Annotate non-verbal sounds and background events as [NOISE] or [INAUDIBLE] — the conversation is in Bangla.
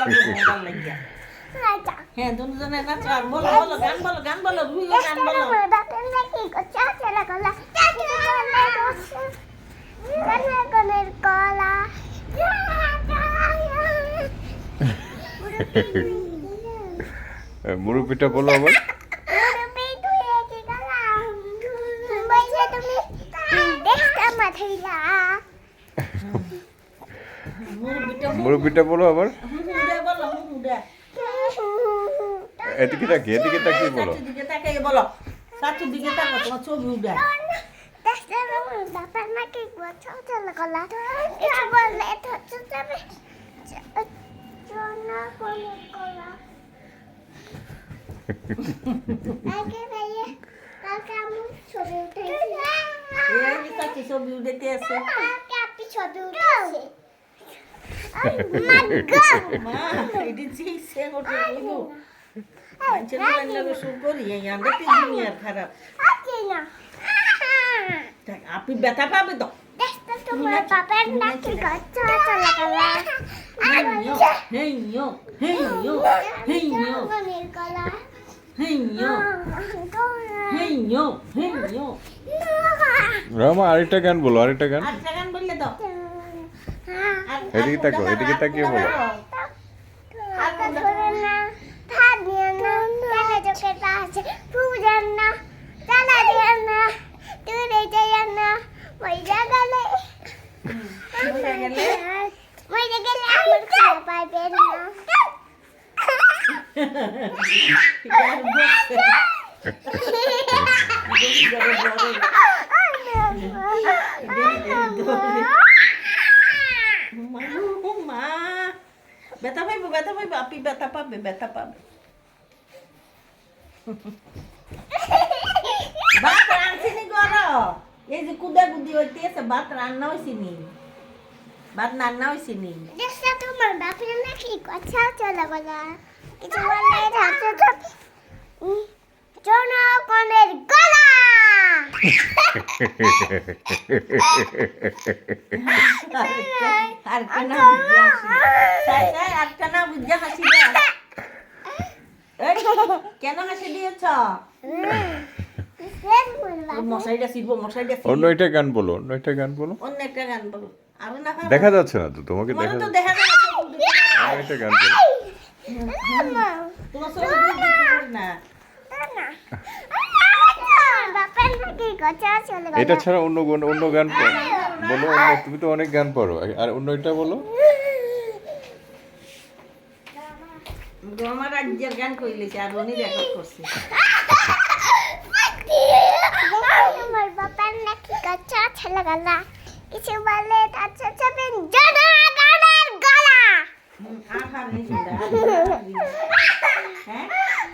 লাগবে লাগিয়া আচ্ছা। হ্যাঁ দুজনে নাচো আর বলো বলো গান বলো গান বলো রুহিও গান বলো। আমার বাপের নাকি কচা ছেলে কলা কানে কানের বলো আবার। তুমি মুরব্বিটা বলো আবার। এদিকে তাকিয়ে এদিকে তাকিয়ে বলো। চাচুর দিকে তাকাই বলো চাচুর দিকে তাকো তোমার ছবি উঠা এটা এটা হচ্ছে জনা আগে ভাইয়া কালকে আমি ছবি এই চাচি ছবি উঠাইতে আছে। কালকে আপনি ছবি উঠেছি আপনি ব্যথা পাবে তো রামা আরেকটা গান বলো আরেকটা গান আচ্ছা গান বললে তো আর- এদিকে তাকো এদিকে তাকিয়ে বলো বুঝা গেলে ব্যথা পাইবো ব্যথা পাইবো আপনি ব্যথা পাবে ব্যথা পাবে। ভাত রাঁধছিনি গর। এই যে কুদা কুদি হইতে আছে, ভাত রান্না হয়েছিনি ভাত রান্না হয়েছিনি তোমার বাপের নাকি কথা চলে বলা। কিছু বললে হাতে জনগণের গলা। কেন গান গান অন্য একটা গান? দেখা যাচ্ছে না তো তোমাকে দেখা একটা গান চোখ দুটো দেখতে না বাপের নাকি কথা চলে [LAUGHS] এটা ছাড়া অন্য গান অন্য গান বলো অন্য তুমি তো অনেক গান পড়ো। আর অন্য এটা বলো। আমার রাজ্যের গান কইলেছে আর উনি রেকর্ড করছে। আমার বাবার নাকি কাঁচা ছেলে গলা কিছু বলে তার